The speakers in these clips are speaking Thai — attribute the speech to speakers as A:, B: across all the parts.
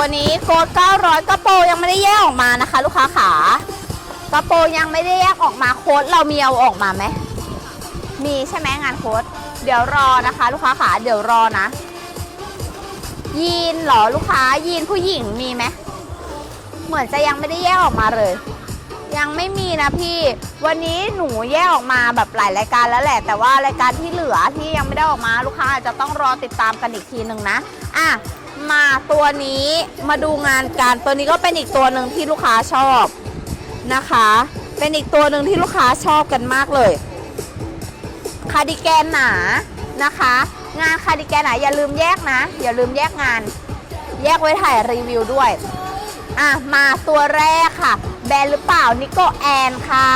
A: ตัวนี้โค้ด900 กระโปรงยังไม่ได้แยกออกมานะคะ ลูกค้าขากระโปรงยังไม่ได้แยกออกมาโค้ดเรามีเอาออกมาไหมมีใช่ไหมงานโค้ดเดี๋ยวรอนะคะ ลูกค้าขาเดี๋ยวรอนะ ยีนเหรอลูกค้ายีนผู้หญิงมีไหมเหมือนจะยังไม่ได้แยกออกมาเลย ยังไม่มีนะพี่ วันนี้หนูแยกออกมาแบบหลายรายการแล้วแหละ แต่ว่ารายการที่เหลือที่ยังไม่ได้ออกมาลูกค้าอาจจะต้องรอติดตามกันอีกทีหนึ่งนะอะ มาตัวนี้มาดูงานกัน ตัวนี้ก็เป็นอีกตัวหนึ่งที่ลูกค้าชอบนะคะ เป็นอีกตัวหนึ่งที่ลูกค้าชอบกันมากเลย คาร์ดิแกนหนานะคะ งานคาร์ดิแกนหนาอย่าลืมแยกนะ อย่าลืมแยกงาน แยกไว้ถ่ายรีวิวด้วยอะมาตัวแรกค่ะ แบรนด์หรือเปล่านิโกแอนค่ะ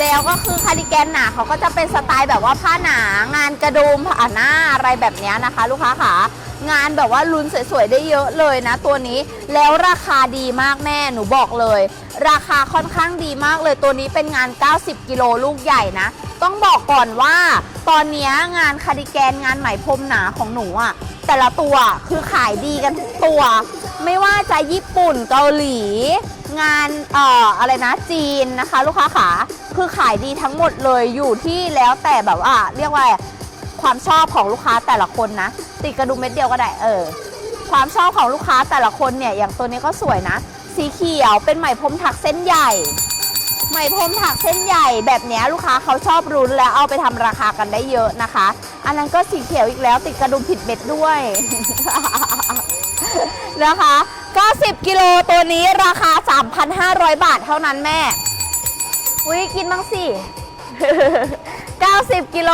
A: แล้วก็คือคาร์ดิแกนหนาเขาก็จะเป็นสไตล์แบบว่าผ้าหนางานกระดุมผ้าหน้าอะไรแบบนี้นะคะ ลูกค้าค่ะ งานแบบว่าลุ้นสวยๆได้เยอะเลยนะตัวนี้ แล้วราคาดีมากแม่หนูบอกเลย ราคาค่อนข้างดีมากเลยตัวนี้เป็นงาน 90 กิโลลูกใหญ่นะ ต้องบอกก่อนว่า ตอนนี้งานคาร์ดิแกนงานไหมพรมหนาของหนูอะแต่ละตัวคือขายดีกันทุกตัว ไม่ว่าจะญี่ปุ่นเกาหลี งานเอ่ออะไรนะจีนนะคะ ลูกค้าขาคือขายดีทั้งหมดเลยอยู่ที่แล้วแต่แบบว่าเรียกว่า ความชอบของลูกค้าแต่ละคนนะ ติดกระดุมเม็ดเดียวก็ได้เออ ความชอบของลูกค้าแต่ละคนเนี่ยอย่างตัวนี้ก็สวยนะ สีเขียวเป็นไหมพรมถักเส้นใหญ่ ไหมพรมถักเส้นใหญ่แบบนี้ลูกค้าเขาชอบรุ้นแล้วเอาไปทำราคากันได้เยอะนะคะ อันนั้นก็สีเขียวอีกแล้ว ติดกระดุมผิดเม็ดด้วยนะคะ 90 กิโลตัวนี้ราคา 3,500 บาทเท่านั้นแม่ อุ้ยกินบ้างสิ 90 กิโล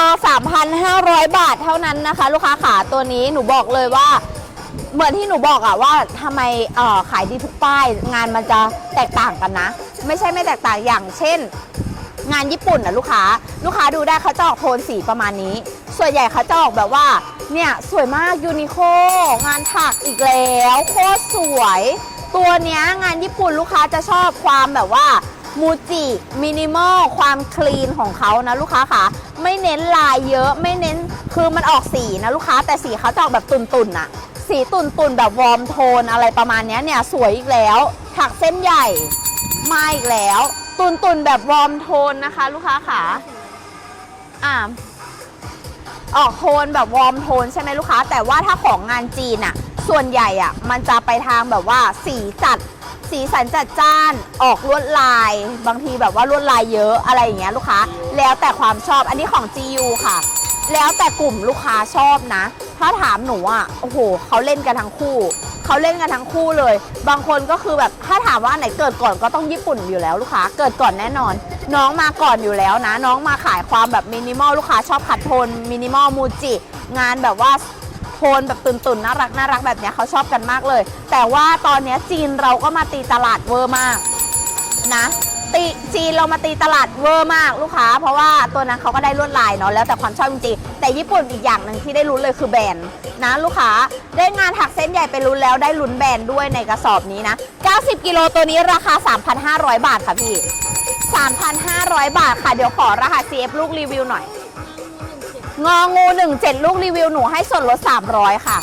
A: 3,500 บาทเท่านั้นนะคะ ลูกค้าขาตัวนี้หนูบอกเลยว่า เหมือนที่หนูบอกอะว่าทำไมเอ่อขายดีทุกป้าย งานมันจะแตกต่างกันนะ ไม่ใช่ไม่แตกต่างอย่างเช่น งานญี่ปุ่นนะลูกค้า ลูกค้าดูได้เขาจะออกโทนสีประมาณนี้ ส่วนใหญ่เขาจะออกแบบว่า เนี่ยสวยมากยูนิโคงานถักอีกแล้ว โคตรสวย ตัวเนี้ยงานญี่ปุ่นลูกค้าจะชอบความแบบว่า มูจิมินิมอลความคลีนของเขานะลูกค้าค่ะ ไม่เน้นลายเยอะไม่เน้นคือมันออกสีนะลูกค้า แต่สีเขาจะออกแบบตุ่นๆอะสีตุ่นๆแบบวอร์มโทนอะไรประมาณนี้เนี่ยสวยอีกแล้ว ถักเส้นใหญ่มาอีกแล้ว ตุนตุนๆแบบวอร์มโทนนะคะ ลูกค้าขาอ่าออกโทนแบบวอร์มโทนใช่ไหมลูกค้า แต่ว่าถ้าของงานจีนอะส่วนใหญ่อะมันจะไปทางแบบว่าสีจัด สีสันจัดจ้านออกลวดลาย บางทีแบบว่าลวดลายเยอะอะไรอย่างเงี้ยลูกค้า แล้วแต่ความชอบอันนี้ของ GU ค่ะ แล้วแต่กลุ่มลูกค้าชอบนะ ถ้าถามหนูอะโอ้โหเขาเล่นกันทั้งคู่เขาเล่นกันทั้งคู่เลย บางคนก็คือแบบถ้าถามว่าอันไหนเกิดก่อนก็ต้องญี่ปุ่นอยู่แล้วลูกค้า เกิดก่อนแน่นอน น้องมาก่อนอยู่แล้วนะ น้องมาขายความแบบมินิมอลลูกค้าชอบขัดโทนมินิมอลมูจิงานแบบว่า ทนแบบตุ่นๆน่ารักน่ารักแบบเนี้ยเขาชอบกันมากเลย แต่ว่าตอนเนี้ยจีนเราก็มาตีตลาดเวอร์มากนะตีจีนเรามาตีตลาดเวอร์มากลูกค้า เพราะว่าตัวนั้นเขาก็ได้ลวดลายเนาะแล้วแต่ความชอบจริงๆแต่ญี่ปุ่นอีกอย่างหนึ่งที่ได้ลุ้นเลยคือแบรนด์นะลูกค้าได้งานถักเส้นใหญ่ไปลุ้นแล้วได้ลุ้นแบรนด์ด้วยในกระสอบนี้นะ 90 กิโลตัวนี้ราคา 3,500 บาทค่ะพี่ 3,500 บาทค่ะเดี๋ยวขอรหัส CF ลูกรีวิวหน่อย งองู 17 ลูกรีวิวหนูให้ส่วนลด 300 ค่ะ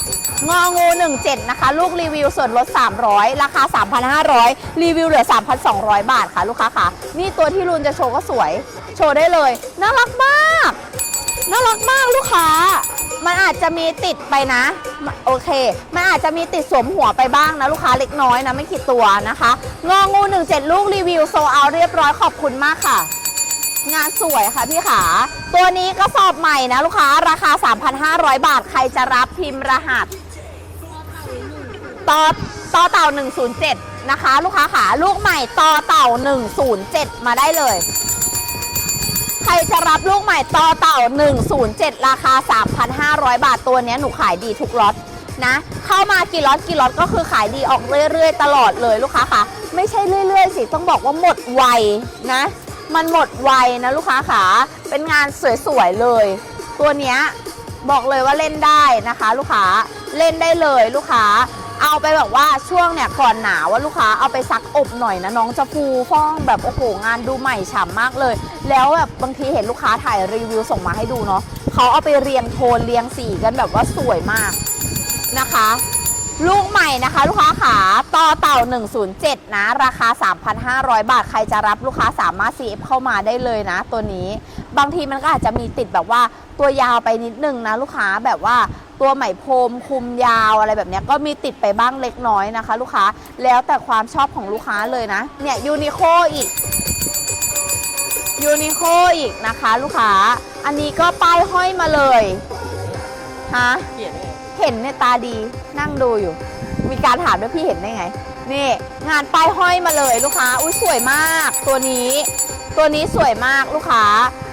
A: งองู 17 นะคะ ลูกรีวิวส่วนลด 300 ราคา 3,500 รีวิวเหลือ 3,200 บาทค่ะ ลูกค้าค่ะ นี่ตัวที่รุนจะโชว์ก็สวย โชว์ได้เลย น่ารักมาก น่ารักมากลูกค้า มันอาจจะมีติดไปนะ โอเค มันอาจจะมีติดสวมหัวไปบ้างนะลูกค้าเล็กน้อยนะไม่กี่ตัวนะคะ งองู 17 ลูกรีวิวโซเอาเรียบร้อยขอบคุณมากค่ะ งานสวยค่ะพี่ขา ตัวนี้กระสอบใหม่นะลูกค้าราคา 3,500 บาท ใครจะรับพิมพ์รหัสต่อต่อเต่า 107 นะคะ ลูกค้าขาลูกใหม่ต่อเต่า 107 มาได้เลย ใครจะรับลูกใหม่ต่อเต่า 107 ราคา 3,500 บาทตัวนี้หนูขายดีทุกล็อตนะเข้ามากี่ล็อตกี่ล็อตก็คือขายดีออกเรื่อยๆ ตลอดเลยลูกค้าค่ะ ไม่ใช่เรื่อยๆ สิ ต้องบอกว่าหมดไวนะ มันหมดไวนะลูกค้าขาเป็นงานสวยๆเลย ตัวเนี้ยบอกเลยว่าเล่นได้นะคะ ลูกค้าเล่นได้เลยลูกค้า เอาไปแบบว่าช่วงเนี่ยก่อนหนาวว่าลูกค้าเอาไปซักอบหน่อยนะน้องจะฟูฟ่องแบบโอ้โหงานดูใหม่ฉ่ำมากเลย แล้วแบบบางทีเห็นลูกค้าถ่ายรีวิวส่งมาให้ดูเนาะเขาเอาไปเรียงโทนเรียงสีกันแบบว่าสวยมากนะคะ ลูกใหม่นะคะ ลูกค้าขาต่อเต่า 107 นะ ราคา 3,500 บาท ใครจะรับลูกค้าสามารถ CF เข้ามาได้เลยนะ ตัวนี้บางทีมันก็อาจจะมีติดแบบว่าตัวยาวไปนิดนึงนะ ลูกค้าแบบว่าตัวไหมพรมคุมยาวอะไรแบบนี้ก็มีติดไปบ้างเล็กน้อยนะคะ ลูกค้าแล้วแต่ความชอบของลูกค้าเลยนะ เนี่ยยูนิโคอีกยูนิโคอีกนะคะ ลูกค้า อันนี้ก็ป้ายห้อยมาเลยฮะ
B: เปลี่ยน
A: เห็นในตาดีนั่งดูอยู่ มีการถามด้วยพี่เห็นได้ไง นี่งานป้ายห้อยมาเลยลูกค้า อุ้ยสวยมาก ตัวนี้ ตัวนี้สวยมากลูกค้า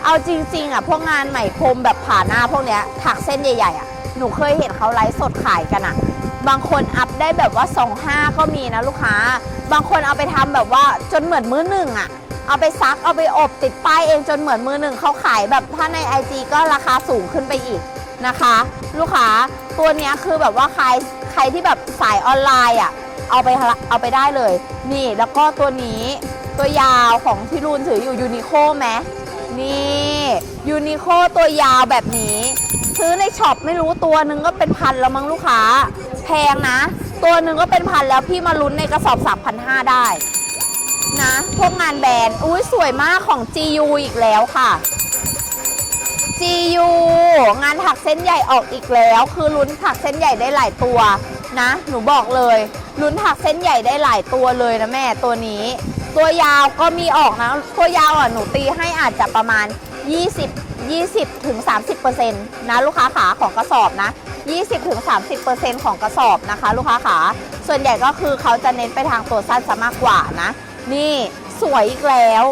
A: เอาจริง ๆอะพวกงานไหมพรมแบบผ่าหน้าพวกเนี้ยถักเส้นใหญ่ๆอะหนูเคยเห็นเขาไลฟ์สดขายกันอะ บางคนอัพได้แบบว่า 2 5 ก็มีนะลูกค้า บางคนเอาไปทำแบบว่าจนเหมือนมือหนึ่งอะเอาไปซักเอาไปอบติดป้ายเองจนเหมือนมือหนึ่งเขาขายแบบถ้าใน IG ก็ราคาสูงขึ้นไปอีกนะคะ ลูกค้า ตัวเนี้ยคือแบบว่าใครใครที่แบบสายออนไลน์อะเอาไปเอาไปได้เลย นี่แล้วก็ตัวนี้ตัวยาวของที่รูนถืออยู่ยูนิโคไหมนี่ยูนิโคตัวยาวแบบนี้ ซื้อในช็อปไม่รู้ตัวหนึ่งก็เป็นพันแล้วมั้งลูกค้า แพงนะ ตัวหนึ่งก็เป็นพันแล้วพี่มาลุ้นในกระสอบ3,500ได้นะพวกงานแบรนด์อุ้ยสวยมากของ GU อีกแล้วค่ะ GU งานถักเส้นใหญ่ออกอีกแล้ว คือลุ้นถักเส้นใหญ่ได้หลายตัวนะ หนูบอกเลยลุ้นถักเส้นใหญ่ได้หลายตัวเลยนะแม่ตัวนี้ ตัวยาวก็มีออกนะ ตัวยาวอะหนูตีให้อาจจะประมาณ 20 20ถึง30%นะลูกค้าขาของกระสอบนะ 20ถึง30%ของกระสอบนะคะ ลูกค้าขาส่วนใหญ่ก็คือเขาจะเน้นไปทางตัวสั้นซะมากกว่านะ นี่สวยอีกแล้ว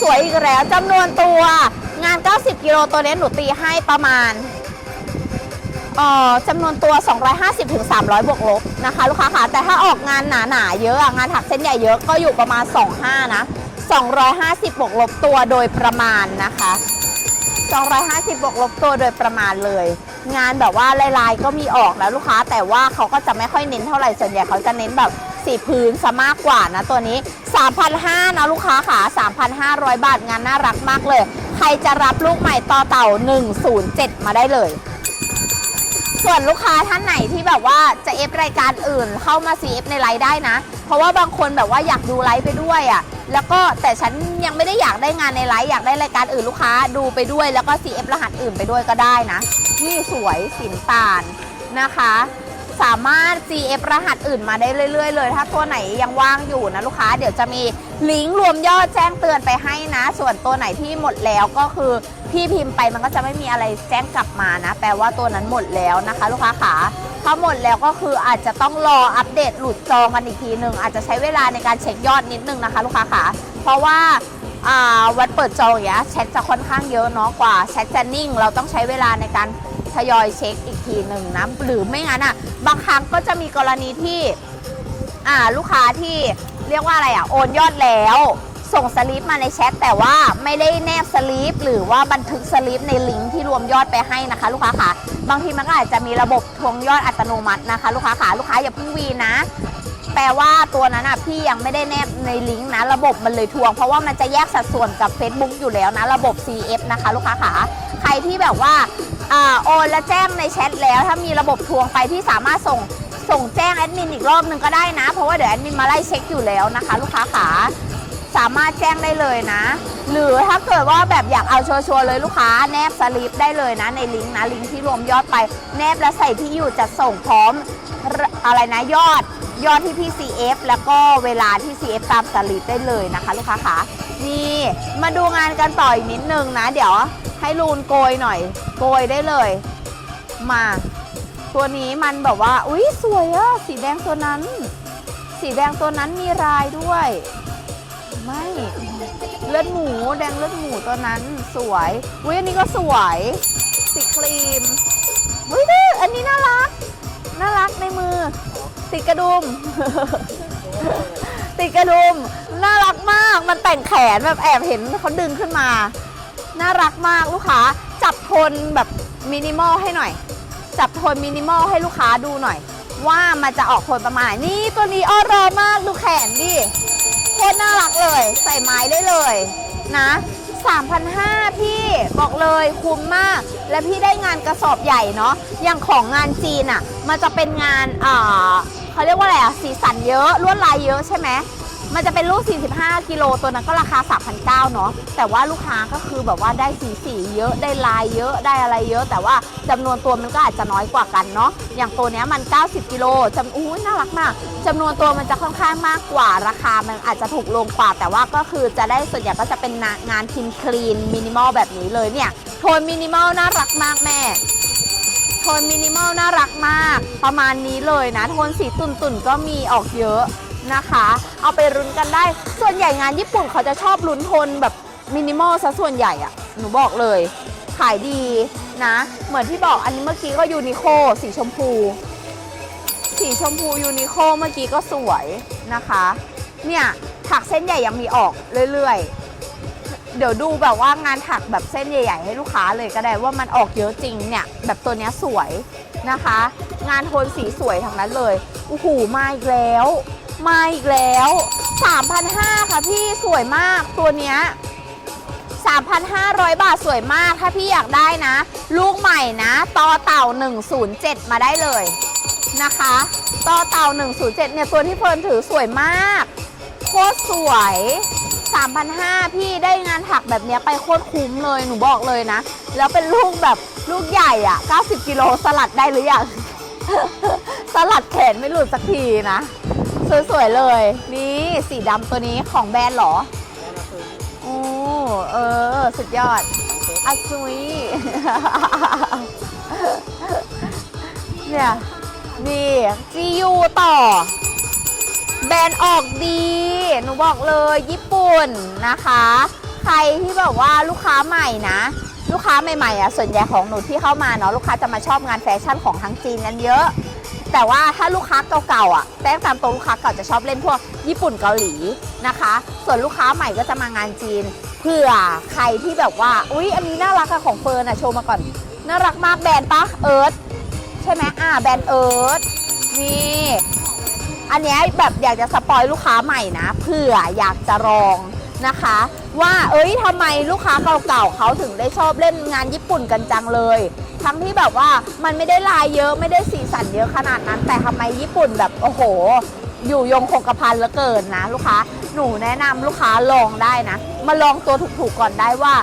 A: สวยอีกแล้วจำนวนตัวงาน 90 กิโลตัวนี้หนูตีให้ประมาณเอ่อจำนวนตัว 250ถึง300 บวกลบนะคะ ลูกค้าค่ะ แต่ถ้าออกงานหนาๆเยอะงานถักเส้นใหญ่เยอะก็อยู่ประมาณ 25 นะ 250 บวกลบตัวโดยประมาณนะคะ 250 บวกลบตัวโดยประมาณเลย งานแบบว่าลายๆก็มีออกนะลูกค้า แต่ว่าเขาก็จะไม่ค่อยเน้นเท่าไหร่ส่วนใหญ่เขาจะเน้นแบบ สีพื้นซะมากกว่านะตัวนี้ 3,500นะลูกค้าค่ะ3,500 บาทงานน่ารักมากเลย ใครจะรับลูกใหม่ต่อเต่า 107 มาได้เลย ส่วนลูกค้าท่านไหนที่แบบว่าจะเอฟรายการอื่นเข้ามา CF ในไลฟ์ได้นะ เพราะว่าบางคนแบบว่าอยากดูไลฟ์ไปด้วยอะ่ะแล้วก็แต่ฉันยังไม่ได้อยากได้งานในไลฟ์อยากได้รายการอื่นลูกค้าดูไปด้วย แล้วก็ CF รหัสอื่นไปด้วยก็ได้นะนี่สวยสินตาลนะคะ สามารถ CF รหัสอื่นมาได้เรื่อย ๆ เลย ถ้าตัวไหนยังว่างอยู่นะลูกค้า เดี๋ยวจะมีลิงก์รวมยอดแจ้งเตือนไปให้นะ ส่วนตัวไหนที่หมดแล้วก็คือพี่พิมพ์ไปมันก็จะไม่มีอะไรแจ้งกลับมานะ แปลว่าตัวนั้นหมดแล้วนะคะ ลูกค้าขาถ้าหมดแล้วก็คืออาจจะต้องรออัปเดตหลุดจองกันอีกทีหนึ่งอาจจะใช้เวลาในการเช็คยอดนิดนึงนะคะ ลูกค้าขาเพราะว่าวันเปิดจองอย่างเงี้ยแชทจะค่อนข้างเยอะเนาะกว่าแชทจะนิ่ง เราต้องใช้เวลาในการทยอยเช็คอีกทีหนึ่งนะหรือไม่งั้นอะ บางครั้งก็จะมีกรณีที่อ่าลูกค้าที่เรียกว่าอะไรอะโอนยอดแล้ว ส่งสลิปมาในแชทแต่ว่าไม่ได้แนบสลิปหรือว่าบันทึกสลิปในลิงก์ที่รวมยอดไปให้นะคะ ลูกค้าค่ะบางทีมันก็อาจจะมีระบบทวงยอดอัตโนมัตินะคะ ลูกค้าค่ะลูกค้าอย่าเพิ่งวีนนะแปลว่าตัวนั้นอะพี่ยังไม่ได้แนบในลิงก์นะระบบมันเลยทวง เพราะว่ามันจะแยกสัดส่วนกับ Facebook อยู่แล้วนะ ระบบ CF นะคะ ลูกค้าขาใครที่แบบว่า โอนและแจ้งในแชทแล้ว ถ้ามีระบบทวงไปที่สามารถส่งส่งแจ้งแอดมินอีกรอบหนึ่งก็ได้นะ เพราะว่าเดี๋ยวแอดมินมาไล่เช็คอยู่แล้วนะคะ ลูกค้าขาสามารถแจ้งได้เลยนะ หรือถ้าเกิดว่าแบบอยากเอาชัวร์ๆเลยลูกค้าแนบสลิปได้เลยนะในลิงก์นะลิงก์ที่รวมยอดไป แนบและใส่ที่อยู่จะส่งพร้อมอะไรนะยอดยอดที่พี่ CF แล้วก็เวลาที่ CF ตามสลิปได้เลยนะคะ ลูกค้าคะนี่มาดูงานกันต่ออีกนิดนึงนะ เดี๋ยว ให้ลูนโกยหน่อย โกยได้เลย มา ตัวนี้มันแบบว่า อุ๊ยสวยอะสีแดงตัวนั้น สีแดงตัวนั้นมีลายด้วย ไม่เลือดหมูแดงเลือดหมูตัวนั้นสวยอุ๊ยอันนี้ก็สวย สีครีมอุ๊ยนี่อันนี้น่ารัก น่ารักในมือ ติดกระดุม ติดกระดุม น่ารักมาก มันแต่งแขนแบบแอบเห็นเขาดึงขึ้นมา น่ารักมากลูกค้า จับโทนแบบมินิมอลให้หน่อย จับโทนมินิมอลให้ลูกค้าดูหน่อย ว่ามันจะออกโทนประมาณนี่ตัวนี้อ้อรอมากดูแขนดิโคตรน่ารักเลย ใส่ไม้ได้เลยนะ3,500 พี่บอกเลยคุ้มมาก และพี่ได้งานกระสอบใหญ่เนาะอย่างของงานจีนอะ่ะ มันจะเป็นงานอ่าเขาเรียกว่าอะไรอะ่ะสีสันเยอะลวดลายเยอะใช่ไหม มันจะเป็นลูก 45 กิโลตัวนั้นก็ราคา 3,900 เนาะ แต่ว่าลูกค้าก็คือแบบว่าได้สีสีเยอะ ได้ลายเยอะ ได้อะไรเยอะ แต่ว่าจำนวนตัวมันก็อาจจะน้อยกว่ากันเนาะ อย่างตัวนี้มัน 90 กิโลจำอู้น่ารักมากจำนวนตัวมันจะค่อนข้างมากกว่า ราคามันอาจจะถูกลงกว่า แต่ว่าก็คือจะได้ส่วนใหญ่ก็จะเป็นงานทินคลีนมินิมอลแบบนี้เลยเนี่ย โทนมินิมอลน่ารักมากแม่โทนมินิมอลน่ารักมาก ประมาณนี้เลยนะ โทนสีตุ่นๆก็มีออกเยอะ นะคะ เอาไปรุ้นกันได้ ส่วนใหญ่งานญี่ปุ่นเขาจะชอบลุ้นโทนแบบมินิมอลซะส่วนใหญ่อะหนูบอกเลย ขายดีนะ เหมือนที่บอกอันนี้เมื่อกี้ก็ยูนิโคสีชมพู สีชมพูยูนิโคเมื่อกี้ก็สวยนะคะ เนี่ยถักเส้นใหญ่ยังมีออกเรื่อยๆ เดี๋ยวดูแบบว่างานถักแบบเส้นใหญ่ ๆ ให้ลูกค้าเลยก็ได้ว่ามันออกเยอะจริงเนี่ย แบบตัวเนี้ยสวยนะคะ งานโทนสีสวยทั้งนั้นเลยโอ้โหมาอีกแล้ว มาอีกแล้ว3,500ค่ะพี่สวยมากตัวเนี้ย3,500 บาทสวยมากถ้าพี่อยากได้นะ ลูกใหม่นะต่อเต่า 107 มาได้เลยนะคะต่อเต่า 107 เนี่ย ตัวที่เฟิร์นถือสวยมาก โคตรสวย 3,500 พี่ได้งานถักแบบนี้ไปโคตรคุ้มเลย หนูบอกเลยนะ แล้วเป็นลูกแบบลูกใหญ่อะ90 กิโลสลัดได้หรือยัง สลัดแขนไม่หลุดสักทีนะ สวยๆเลย นี่สีดำตัวนี้ของแบรนด์เหรอโอ้เออ สุดยอดอัซุยเนี่ยนี่จียูต่อ แบรนด์ออกดี หนูบอกเลยญี่ปุ่นนะคะ ใครที่แบบว่าลูกค้าใหม่นะ ลูกค้าใหม่ๆอะส่วนใหญ่ของหนูที่เข้ามาเนาะลูกค้าจะมาชอบงานแฟชั่นของทั้งจีนกันเยอะ แต่ว่าถ้าลูกค้าเก่าๆอะแต้มตามตัวลูกค้าเก่าจะชอบเล่นพวกญี่ปุ่นเกาหลีนะคะ ส่วนลูกค้าใหม่ก็จะมางานจีนเพื่อใครที่แบบว่า อุ๊ย อันนี้น่ารักอะของเฟิร์นอะโชว์มาก่อน น่ารักมากแบรนด์ปะเอิร์ธใช่ไหมอ่าแบรนด์เอิร์ธนี่อันนี้แบบอยากจะสปอยลูกค้าใหม่นะเผื่ออยากจะลองนะคะ ว่าเอ้ยทำไมลูกค้าเก่าๆเขาถึงได้ชอบเล่นงานญี่ปุ่นกันจังเลย ทั้งที่แบบว่ามันไม่ได้ลายเยอะไม่ได้สีสันเยอะขนาดนั้น แต่ทำไมญี่ปุ่นแบบโอ้โห อยู่ยงคงกระพันเหลือเกินนะ ลูกค้าหนูแนะนำลูกค้าลองได้นะ มาลองตัวถูกๆก่อนได้ว่า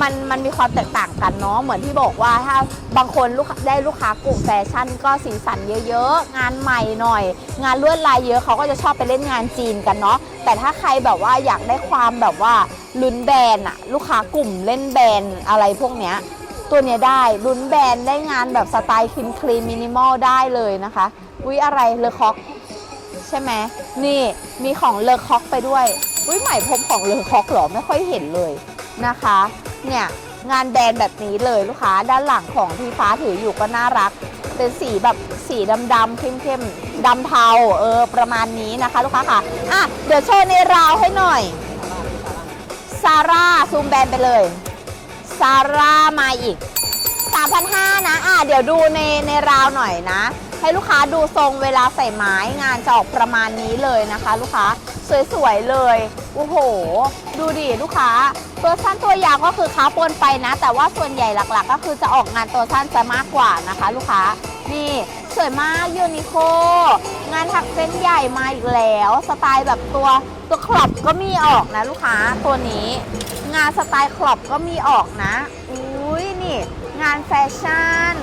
A: มันมันมีความแตกต่างกันเนาะเหมือนที่บอกว่าถ้าบางคนลูกได้ลูกค้ากลุ่มแฟชั่น ก็สีสันเยอะๆ งานใหม่หน่อย งานลวดลายเยอะเขาก็จะชอบไปเล่นงานจีนกันเนาะแต่ถ้าใครแบบว่าอยากได้ความแบบว่าลุ้นแบรนด์อะลูกค้ากลุ่มเล่นแบรนด์อะไรพวกเนี้ยตัวเนี้ยได้ลุ้นแบรนด์ได้งานแบบสไตล์คินคลีมินิมอลได้เลยนะคะอุ้ยอะไรเลอคอกใช่ไหมนี่มีของเลอคอกไปด้วยอุ้ยใหม่พบของเลอคอกเหรอไม่ค่อยเห็นเลย นะคะ เนี่ยงานแบรนด์แบบนี้เลยลูกค้าด้านหลังของที่ฟ้าถืออยู่ก็น่ารัก เป็นสีแบบสีดำๆเข้มๆดำเทาเออประมาณนี้นะคะ ลูกค้าค่ะอะเดี๋ยวโชว์ในราวให้หน่อยซาร่าซูมแบรนด์ไปเลยซาร่ามาอีก3,500นะอะเดี๋ยวดูในในราวหน่อยนะ ให้ลูกค้าดูทรงเวลาใส่ไม้งานจะออกประมาณนี้เลยนะคะ ลูกค้าสวยๆเลยโอ้โห ดูดิลูกค้า ตัวสั้นตัวยาวก็คือค้าปนไปนะ แต่ว่าส่วนใหญ่หลักๆ ก็คือจะออกงานตัวสั้นจะมากกว่านะคะ ลูกค้านี่สวยมากยูนิโคงานถักเส้นใหญ่มาอีกแล้ว สไตล์แบบตัวตัวครอบก็มีออกนะลูกค้าตัวนี้ งานสไตล์ครอบก็มีออกนะอุ้ยนี่ งานแฟชั่น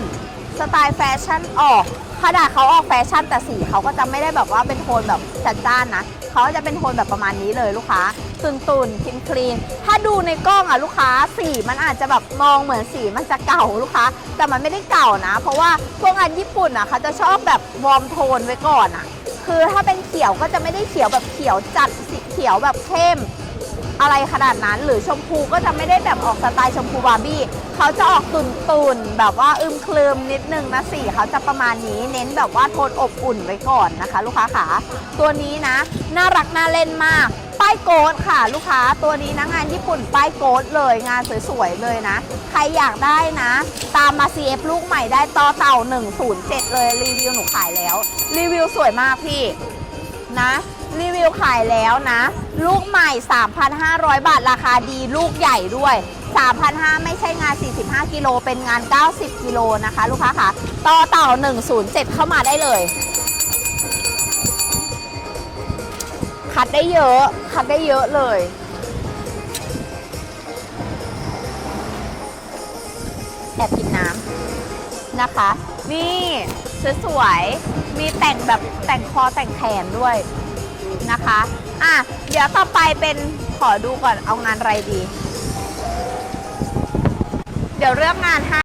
A: สไตล์แฟชั่นออก ขนาดเขาออกแฟชั่นแต่สีเขาก็จะไม่ได้แบบว่าเป็นโทนแบบจัดจ้านนะเขาจะเป็นโทนแบบประมาณนี้เลยลูกค้าตุนตุนคลีนคลีนถ้าดูในกล้องอะลูกค้าสีมันอาจจะแบบมองเหมือนสีมันจะเก่าลูกค้า แต่มันไม่ได้เก่านะ เพราะว่าพวกงานญี่ปุ่นอะเขาจะชอบแบบวอร์มโทนไว้ก่อนอะ คือถ้าเป็นเขียวก็จะไม่ได้เขียวแบบเขียวจัดสีเขียวแบบเข้ม อะไรขนาดนั้น หรือชมพูก็จะไม่ได้แบบออกสไตล์ชมพูบาร์บี้เขาจะออกตุนตุนๆแบบว่าอึมคลืมนิดนึงนะสีเขาจะประมาณนี้เน้นแบบว่าโทนอบอุ่นไว้ก่อนนะคะ ลูกค้าขาตัวนี้นะ น่ารักน่าเล่นมาก ป้ายโกดค่ะ ลูกค้าตัวนี้นะงานญี่ปุ่นป้ายโกดเลยงานสวยๆเลยนะ ใครอยากได้นะ ตามมา CF ลูกใหม่ได้ต่อเต่า 107 เลยรีวิวหนูขายแล้ว รีวิวสวยมากพี่นะ รีวิวขายแล้วนะ ลูกใหม่ 3,500 บาทราคาดีลูกใหญ่ด้วย 3,500 ไม่ใช่งาน 45 กิโล เป็นงาน 90 กิโลนะคะ ลูกค้าค่ะต่อเต่า 107 เข้ามาได้เลย คัดได้เยอะ คัดได้เยอะเลย แอบกินน้ำนะคะ นี่สวยๆมีแต่งแบบแต่งคอแต่งแขนด้วย นะคะ อะ เดี๋ยวต่อไปเป็นขอดูก่อนเอางานอะไรดี เดี๋ยวเลือกงานให้